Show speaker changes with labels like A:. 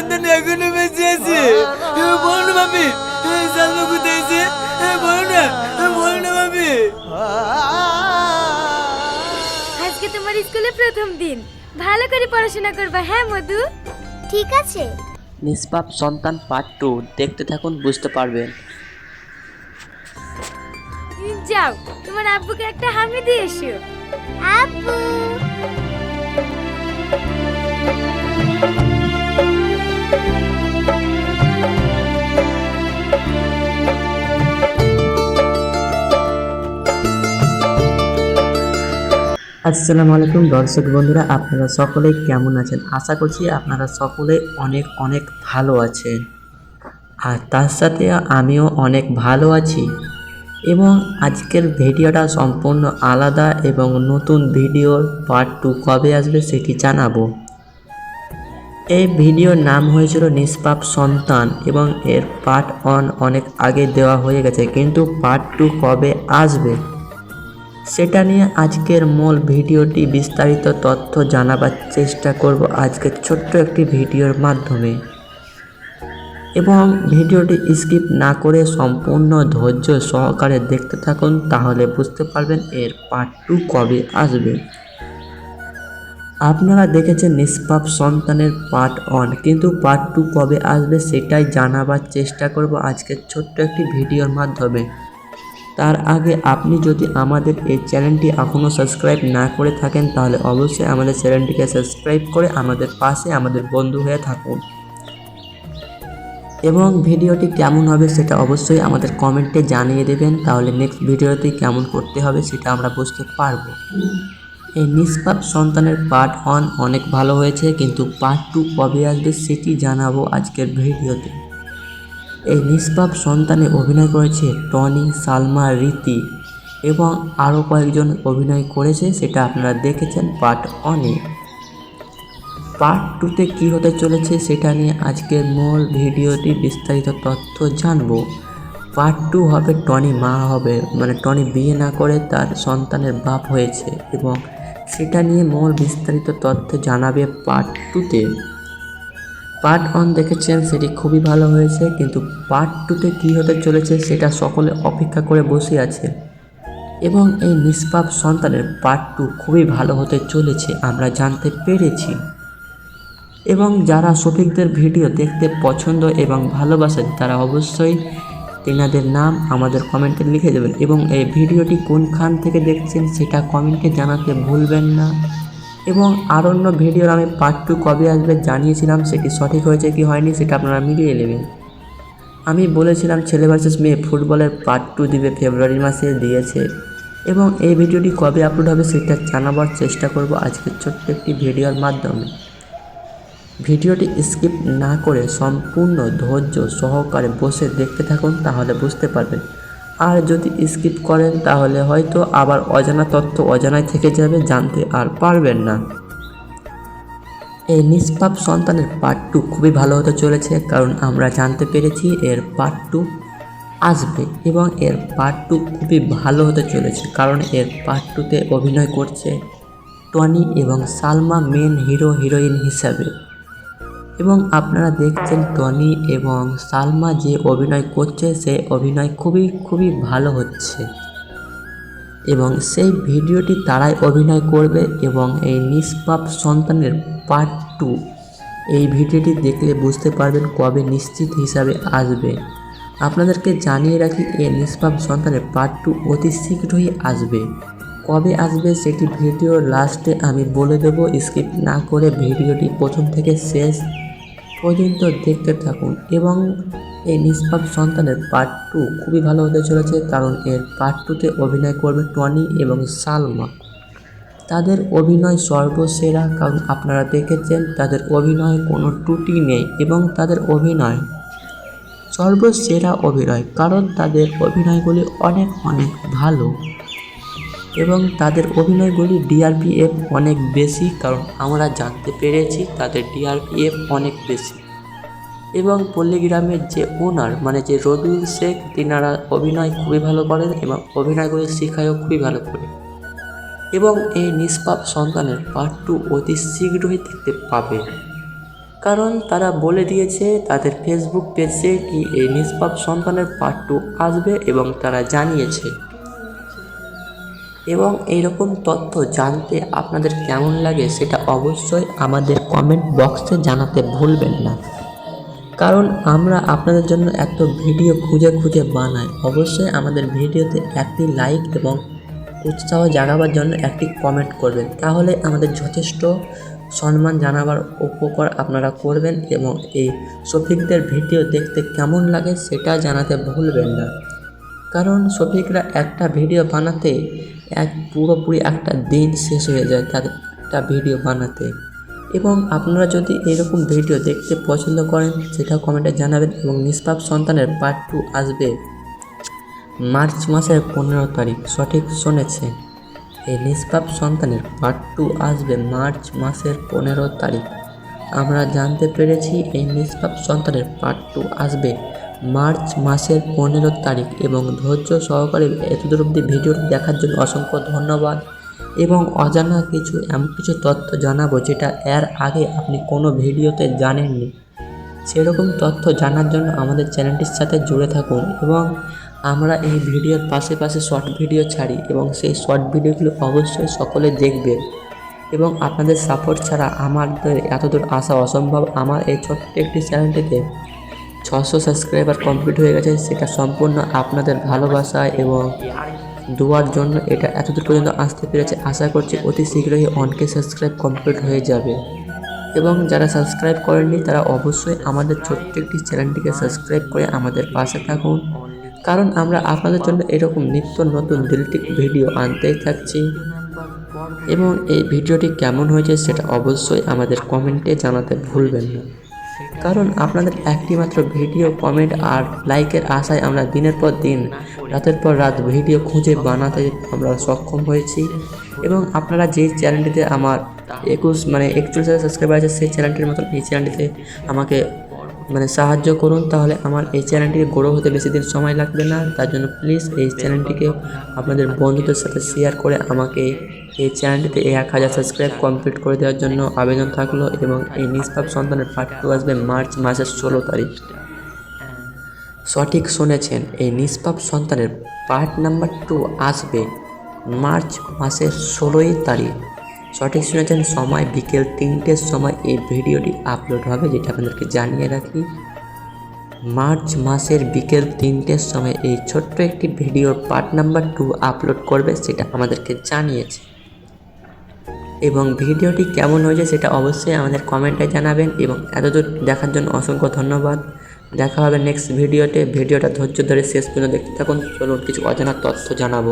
A: সন্তান এখনও বেঁচে আছে বলো না ভাবি সালমা কোথায় আছে বলো না বলো না ভাবি
B: আজকে তোমার স্কুলে প্রথম দিন। ভালো করে পড়াশোনা করবা হ্যাঁ মধু?
C: ঠিক আছে।
D: নিষ্পাপ সন্তান পার্ট টু দেখতে থাকুন বুঝতে পারবেন।
B: যাও তোমার আব্বুকে একটা হামি দিয়ে এসো।
C: আব্বু।
E: আসসালামু আলাইকুম দর্শক বন্ধুরা, আপনারা সকলে কেমন আছেন? আশা করছি আপনারা সকলে অনেক অনেক ভালো আছেন। আর তার সাথে আমিও অনেক ভালো আছি। এবং আজকের ভিডিওটা সম্পূর্ণ আলাদা এবং নতুন ভিডিওর পার্ট টু কবে আসবে সেটি জানাব। এই ভিডিওর নাম হয়েছিল নিষ্পাপ সন্তান এবং এর পার্ট ওয়ান অনেক আগে দেওয়া হয়ে গেছে, কিন্তু পার্ট টু কবে আসবে? সেটা নিয়ে আজকের মূল ভিডিওটি বিস্তারিত তথ্য জানাবার চেষ্টা করব আজকের ছোট্ট একটি ভিডিওর মাধ্যমে। এবং ভিডিওটি স্কিপ না করে সম্পূর্ণ ধৈর্য সহকারে দেখতে থাকুন, তাহলে বুঝতে পারবেন এর পার্ট টু কবে আসবে। আপনারা দেখেছেন নিষ্পাপ সন্তানের পার্ট ওয়ান কিন্তু পার্ট টু কবে আসবে সেটাই জানাবার চেষ্টা করব আজকের ছোট্ট একটি ভিডিওর মাধ্যমে। তার আগে আপনি যদি আমাদের এই চ্যানেলটি এখনও সাবস্ক্রাইব না করে থাকেন, তাহলে অবশ্যই আমাদের চ্যানেলটিকে সাবস্ক্রাইব করে আমাদের পাশে আমাদের বন্ধু হয়ে থাকুন। এবং ভিডিওটি কেমন হবে সেটা অবশ্যই আমাদের কমেন্টে জানিয়ে দেবেন, তাহলে নেক্সট ভিডিওতে কেমন করতে হবে সেটা আমরা বুঝতে পারব। এই নিষ্পাপ সন্তানের পার্ট ওয়ান অনেক ভালো হয়েছে, কিন্তু পার্ট টু কবে আসবে সেটি জানাব আজকের ভিডিওতে। এই নিষ্পাপ সন্তানে অভিনয় করেছে টনি, সালমা, রীতি এবং আরও কয়েকজন অভিনয় করেছে সেটা আপনারা দেখেছেন পার্ট ওয়ানে। পার্ট টুতে কী হতে চলেছে সেটা নিয়ে আজকের মূল ভিডিওটি বিস্তারিত তথ্য জানব। পার্ট টু হবে টনি মা হবে মানে টনি বিয়ে না করে তার সন্তানের বাপ হয়েছে এবং সেটা নিয়ে মূল বিস্তারিত তথ্য জানাবে পার্ট টুতে। পার্ট ওয়ান দেখেছেন, সেটি খুবই ভালো হয়েছে, কিন্তু পার্ট টুতে কী হতে চলেছে সেটা সকলে অপেক্ষা করে বসে আছে। এবং এই নিষ্পাপ সন্তানের পার্ট টু খুবই ভালো হতে চলেছে, আমরা জানতে পেরেছি। এবং যারা শফিকদের ভিডিও দেখতে পছন্দ এবং ভালোবাসেন, তারা অবশ্যই তেনাদের নাম আমাদের কমেন্টে লিখে দেবেন। এবং এই ভিডিওটি কোনখান থেকে দেখছেন সেটা কমেন্টে জানাতে ভুলবেন না। এবং আরণ্য ভিডিওর আমি পার্ট টু কবে আসবে জানিয়েছিলাম, সেটি সঠিক হয়েছে কি হয়নি সেটা আপনারা মিলিয়ে নেবেন। আমি বলেছিলাম, ছেলে ভার্সেস মেয়ে ফুটবলের পার্ট টু দিবে ফেব্রুয়ারি মাসে দিয়েছে এবং এই ভিডিওটি কবে আপলোড হবে সেটা জানাবার চেষ্টা করব আজকের ছোট্ট একটি ভিডিওর মাধ্যমে। ভিডিওটি স্কিপ না করে সম্পূর্ণ ধৈর্য সহকারে বসে দেখতে থাকুন, তাহলে বুঝতে পারবেন আর যদি স্কিপ করেন, তাহলে হয়তো আবার অজানা তথ্য অজানায় থেকে যাবে, জানতে আর পারবেন না। এই নিষ্পাপ সন্তানের পার্ট টু খুবই ভালো হতে চলেছে, কারণ আমরা জানতে পেরেছি এর পার্ট টু আসবে এবং এর পার্ট টু খুবই ভালো হতে চলেছে, কারণ এর পার্ট টুতে অভিনয় করছে টনি এবং সালমা মেন হিরো হিরোইন হিসাবে। এবং আপনারা দেখছেন টনি এবং সালমা যে অভিনয় করছে, সে অভিনয় খুবই খুবই ভালো হচ্ছে। এবং সেই ভিডিওটি তারাই অভিনয় করবে এবং এই নিষ্পাপ সন্তানের পার্ট টু এই ভিডিওটি দেখলে বুঝতে পারবেন কবে নিশ্চিত হিসাবে আসবে। আপনাদেরকে জানিয়ে রাখি এই নিষ্পাপ সন্তানের পার্ট টু অতি শীঘ্রই আসবে। কবে আসবে সেটি ভিডিওর লাস্টে আমি বলে দেবো। স্কিপ না করে ভিডিওটি প্রথম থেকে শেষ পর্যন্ত দেখতে থাকুন এবং এই নিষ্পাপ সন্তানের পার্ট টু খুবই ভালো হতে চলেছে, কারণ এর পার্ট টুতে অভিনয় করবে টনি এবং সালমা। তাদের অভিনয় সর্বসেরা, কারণ আপনারা দেখেছেন তাদের অভিনয়ে কোনো ত্রুটি নেই এবং তাদের অভিনয় সর্বসেরা অভিনয়, কারণ তাদের অভিনয়গুলি অনেক অনেক ভালো। এবং তাদের অভিনয়গুলি ডিআরপিএফ অনেক বেশি, কারণ আমরা জানতে পেরেছি তাদের ডিআরপিএফ অনেক বেশি। এবং পল্লীগ্রামের যে ওনার মানে যে রবিউল শেখ, তিনারা অভিনয় খুবই ভালো করেন এবং অভিনয়গুলি শেখায়ও খুবই ভালো করে। এবং এই নিষ্পাপ সন্তানের পার্ট টু অতি শীঘ্রই দেখতে পাবে। কারণ তারা বলে দিয়েছে, তাদের ফেসবুক পেজে কি এই নিষ্পাপ সন্তানের পার্ট টু আসবে এবং তারা জানিয়েছে। এবং এইরকম তথ্য জানতে আপনাদের কেমন লাগে সেটা অবশ্যই আমাদের কমেন্ট বক্সে জানাতে ভুলবেন না। কারণ আমরা আপনাদের জন্য এত ভিডিও খুঁজে খুঁজে বানাই। অবশ্যই আমাদের ভিডিওতে একটি লাইক এবং উৎসাহ জাগাবার জন্য একটি কমেন্ট করবেন। তাহলে আমাদের যথেষ্ট সম্মান জানাবার উপকার আপনারা করবেন এবং এই শফিকদের ভিডিও দেখতে কেমন লাগে সেটা জানাতে ভুলবেন না। কারণ শফিকরা একটা ভিডিও বানাতে এক পুরোপুরি একটা দিন শেষ হয়ে যায় তাদের একটা ভিডিও বানাতে। এবং আপনারা যদি এরকম ভিডিও দেখতে পছন্দ করেন সেটা কমেন্টে জানাবেন এবং নিষ্পাপ সন্তানের পার্ট টু আসবে। মার্চ মাসের পনেরো তারিখ, সঠিক শুনেছে। এই নিষ্পাপ সন্তানের পার্ট টু আসবে মার্চ মাসের পনেরো তারিখ। আমরা জানতে পেরেছি এই নিষ্পাপ সন্তানের পার্ট টু আসবে। মার্চ মাসের পনেরো তারিখ এবং ধৈর্য সহকারে এতদূর অবধি ভিডিওটি দেখার জন্য অসংখ্য ধন্যবাদ এবং অজানা কিছু এমন কিছু তথ্য জানাব যেটা এর আগে আপনি কোনো ভিডিওতে জানেননি। সেরকম তথ্য জানার জন্য আমাদের চ্যানেলটির সাথে জুড়ে থাকুন এবং আমরা এই ভিডিওর পাশে পাশে শর্ট ভিডিও ছাড়ি এবং সেই শর্ট ভিডিওগুলো অবশ্যই সকলে দেখবে এবং আপনাদের সাপোর্ট ছাড়া আমাদের এতদূর আসা অসম্ভব। আমার এই ছোট্ট একটি চ্যানেলটিতে ছশো সাবস্ক্রাইবার কমপ্লিট হয়ে গেছে, সেটা সম্পূর্ণ আপনাদের ভালোবাসা এবং দোয়ার জন্য এটা এতদূর পর্যন্ত আসতে পেরেছে। আশা করছি অতি শীঘ্রই অনকে সাবস্ক্রাইব কমপ্লিট হয়ে যাবে। এবং যারা সাবস্ক্রাইব করেননি, তারা অবশ্যই আমাদের ছোট্ট একটি চ্যানেলটিকে সাবস্ক্রাইব করে আমাদের পাশে থাকুন। কারণ আমরা আপনাদের জন্য এরকম নিত্য নতুন দিলটিক ভিডিও আনতেই থাকছি। এবং এই ভিডিওটি কেমন হয়েছে, সেটা অবশ্যই আমাদের কমেন্টে জানাতে ভুলবেন না। কারণ আপনাদের একটি মাত্র ভিডিও, কমেন্ট আর লাইকের আশায় আমরা দিনের পর দিন, রাতের পর রাত ভিডিও খুঁজে বানাতে আমরা সক্ষম হয়েছি। এবং আপনারা যেই চ্যানেলটিতে আমার একুশ মানে একচল্লিশ হাজার সাবস্ক্রাইবার আছে, সেই চ্যানেলটির মতন এই চ্যানেলটিতে আমাকে মানে সাহায্য করুন। তাহলে আমার এই চ্যানেলটিকে গ্রো হতে বেশি দিন সময় লাগবে না। তার জন্য প্লিজ এই চ্যানেলটিকে আপনাদের বন্ধুদের সাথে শেয়ার করে আমাকে এই চ্যানেলটিতে এক হাজার সাবস্ক্রাইব কমপ্লিট করে দেওয়ার জন্য আবেদন থাকল এবং এই নিষ্পাপ সন্তানের পার্ট টু আসবে মার্চ মাসের ষোলো তারিখ। সঠিক শুনেছেন, এই নিষ্পাপ সন্তানের পার্ট নাম্বার টু আসবে মার্চ মাসের ষোলোই তারিখ। সঠিক শুনেছেন, সময় বিকেল তিনটের সময় এই ভিডিওটি আপলোড হবে, যেটা আপনাদেরকে জানিয়ে রাখি। মার্চ মাসের বিকেল তিনটের সময় এই ছোট্ট একটি ভিডিওর পার্ট নাম্বার টু আপলোড করবে, সেটা আমাদেরকে জানিয়েছে। এবং ভিডিওটি কেমন হয়েছে সেটা অবশ্যই আমাদের কমেন্টে জানাবেন এবং এতদূর দেখার জন্য অসংখ্য ধন্যবাদ। দেখা হবে নেক্সট ভিডিওতে ভিডিওটা ধৈর্য ধরে শেষ পর্যন্ত দেখতে থাকুন। চলুন কিছু অজানা তথ্য জানাব।